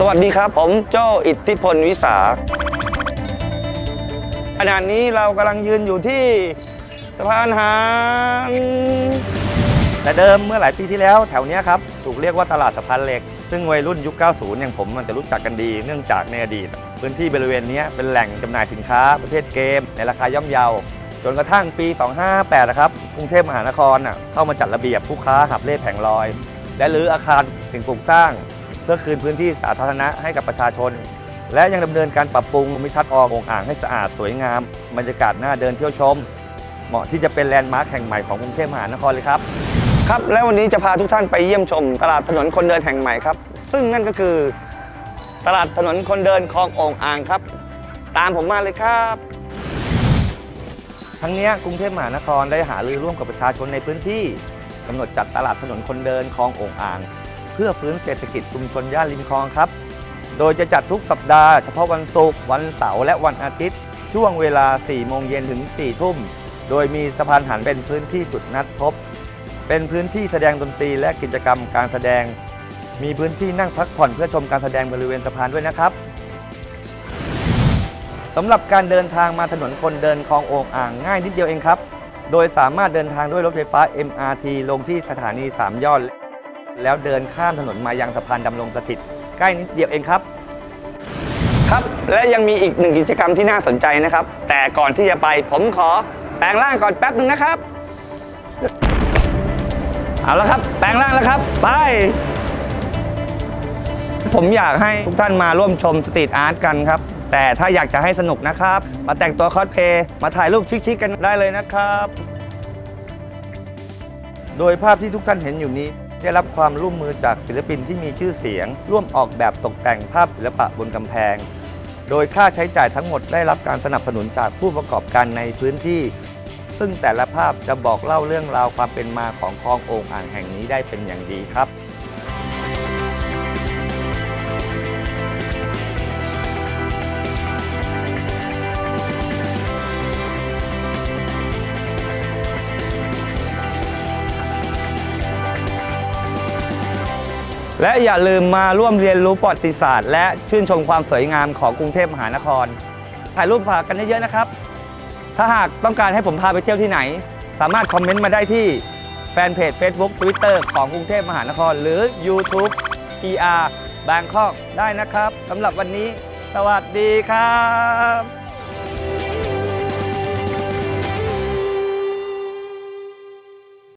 สวัสดีครับ ผมโจอิทธิพลวิสาขณะนี้เรากำลังยืนอยู่ที่สะพานหางแต่เดิมเมื่อหลายปีที่แล้วแถวเนี้ยครับ ถูกเรียกว่าตลาดสะพานเหล็ก ซึ่งวัยรุ่นยุค 90 อย่างผมมันจะรู้จักกันดีเนื่องจากในอดีต พื้นที่บริเวณเนี้ยเป็นแหล่งจำหน่ายสินค้าประเภทเกม ในราคาย่อมเยา จนกระทั่งปี 258 นะครับกรุงเทพมหานครน่ะเข้ามาจัดระเบียบผู้ค้าหับเล่แผงลอย และรื้ออาคารสิ่งปลูกสร้าง เพื่อคืนพื้นที่สาธารณะให้กับประชาชน และยังดำเนินการปรับปรุงภูมิทัศน์ออกองอ่างให้สะอาดสวยงามบรรยากาศน่าเดินเที่ยวชม เหมาะที่จะเป็นแลนด์มาร์คแห่งใหม่ของกรุงเทพมหานครเลยครับครับและวันนี้จะพาทุกท่านไปเยี่ยมชม ตลาดถนนคนเดินแห่งใหม่ครับ ซึ่งนั่นก็คือ ตลาดถนนคนเดินคลองโองอ่างครับ ตามผมมาเลยครับ ทั้งเนี้ยกรุงเทพมหานครได้หารือร่วมกับประชาชนในพื้นที่กำหนดจัดตลาดถนนคนเดินคลองโอ่งอ่าง เพื่อฟื้นเศรษฐกิจชุมชนย่านริมคลองครับ โดยจะจัดทุกสัปดาห์เฉพาะวันศุกร์วันเสาร์และวันอาทิตย์ ช่วงเวลา 4 โมงเย็นถึง 4 ทุ่ม โดยมีสะพานหันเป็นพื้นที่จุดนัดพบ เป็นพื้นที่แสดงดนตรีและกิจกรรมการแสดง มีพื้นที่นั่งพักผ่อนเพื่อชมการแสดงบริเวณสะพานด้วยนะครับสำหรับการเดินทางมาถนนคนเดินคลองโอ่งอ่างง่ายนิดเดียวเองครับ โดยสามารถเดินทางด้วยรถไฟฟ้า MRT ลงที่สถานี 3 ยอด แล้วเดินข้ามถนนมายังสะพานดำรงสถิต ใกล้นิดเดียวเองครับ ครับและยังมีอีกหนึ่งกิจกรรมที่น่าสนใจนะครับ แต่ก่อนที่จะไปผมขอแปลงร่างก่อนแป๊บหนึ่งนะครับ เอาละครับ แปลงร่างแล้วครับ ไป ผมอยากให้ทุกท่านมาร่วมชมสตรีทอาร์ตกันครับ แต่ถ้าอยากจะให้สนุกนะครับ มาแต่งตัวคอสเพย์มาถ่ายรูปชิคๆกันได้เลยนะครับ โดยภาพที่ทุกท่านเห็นอยู่นี้ ได้รับความร่วมมือจากศิลปินที่มีชื่อเสียง ร่วมออกแบบตกแต่งภาพศิลปะบนกำแพง โดยค่าใช้จ่ายทั้งหมดได้รับการสนับสนุนจากผู้ประกอบการในพื้นที่ ซึ่งแต่ละภาพจะบอกเล่าเรื่องราวความเป็นมาของคลองโอ่งอ่างแห่งนี้ได้เป็นอย่างดีครับ และอย่าลืมมาร่วมเรียนรู้ประวัติศาสตร์ และชื่นชมความสวยงามของกรุงเทพมหานคร ถ่ายรูปฝากกันเยอะๆนะครับ ถ้าหากต้องการให้ผมพาไปเที่ยวที่ไหน สามารถคอมเมนต์มาได้ที่แฟนเพจ Facebook Twitter ของกรุงเทพมหานคร หรือ YouTube PR Bangkok ได้นะครับสำหรับวันนี้ สวัสดีครับ